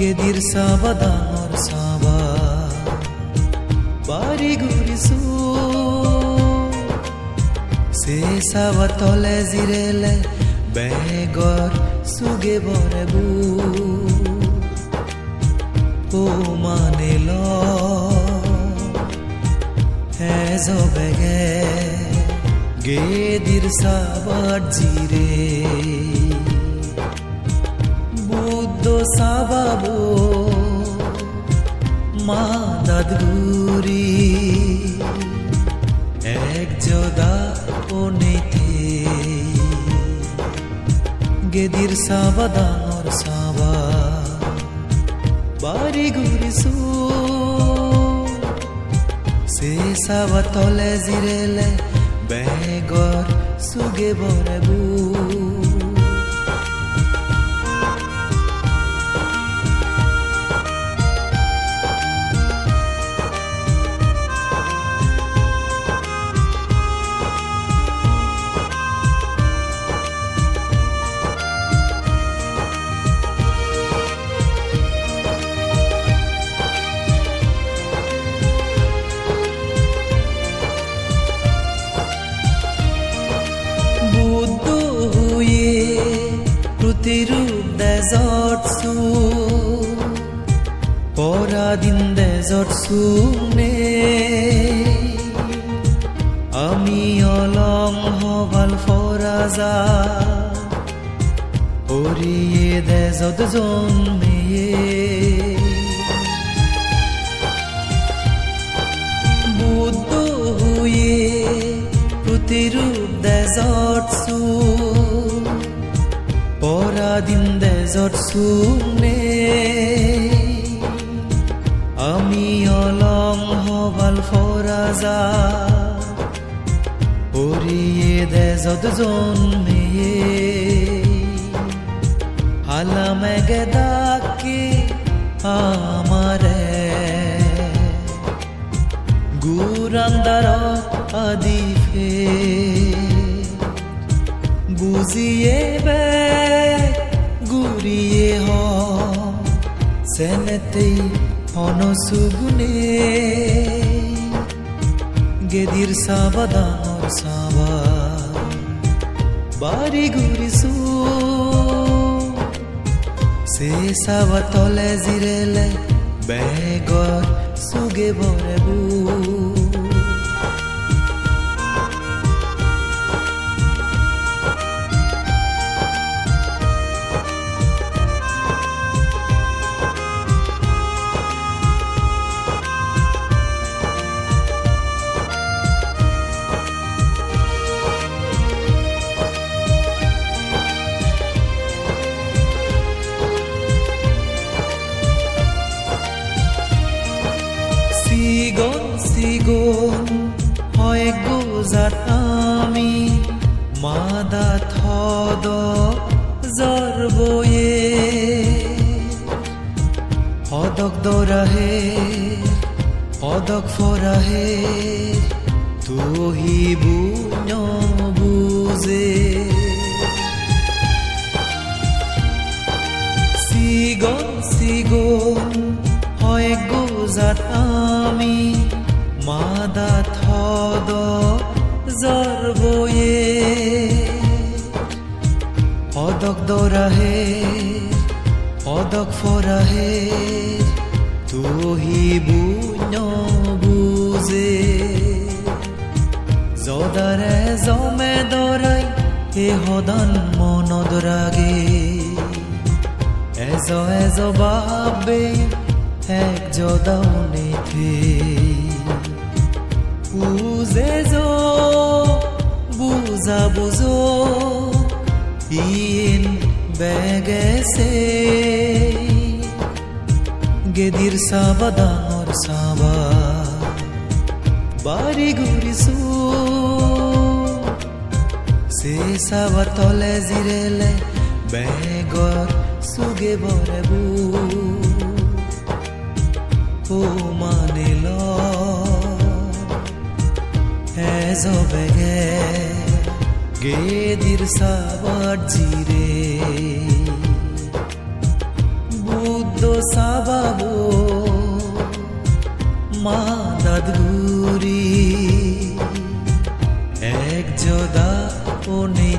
ಗೆದಿರ್ ಸಾಬದಾನೋರ್ ಸಾಬ ಬಾರಿ ಗುರಿಸು সে সাবা তলে জিরেলে বেগর সুগে বরেবু ও মানিল হেজ বেগে গেদির সাবার জিরে বুদ্ধ সাবাবো মা দাদগুরি। এক জদা অনেতে গেদির সাবা দানর সাবা। বাড়ি ঘুরিসু সে। সাবা তলে জিরেলে, বেগর সুগে বরেবু পরাদিন দেজর্টসু নে আমি অলং হবাল ফরাজা। ওরিয়ে দেজত জন্মে বুদ্ধ হয়ে প্রতিরূপ দেজর্ট সু পরাদিন দেজর্ট সুনে আমি অলং হবাল ফরাজা ওরিয়ে দেজত জন্মে হালামে গেদাকে আমারে। গুরান্দার আদিফে বুঝিয়ে বে, গুরিয়ে হ। সেনেতেই অনসুগুনে গেদির সাবাদানর সাবা। বাড়ি ঘুরিসু। সে সাবা তলে জিরেলে বেগর সুগে বরেবু সিগন সিগন, হয় গোজাত আমি, মাদা থদ জরবয়ে হদক দরাহে হদক ফরাহে, তুহি বুঞ বুজে। সিগন সিগন, হয় গোজাত আমি অদক দরাহে অদক ফরাহে তুহি বুঞ বুজে। জদারে জমে দরাই এ হদন মনদ রাগে এজ এজ বাবে এক জদাউনিতে বুঝে যো বুঝো ইন বেগেছে গেদির সাবা দানর সাবা বাড়ি ঘুরিসু সে সাবা তলে জিরেলে বেগর সুগে বরেবু ও মানিল এজ বেগে গেদির সাবার জিরে। বুদ্ধ সাবাব মা দাদুরি। এক জদা পনে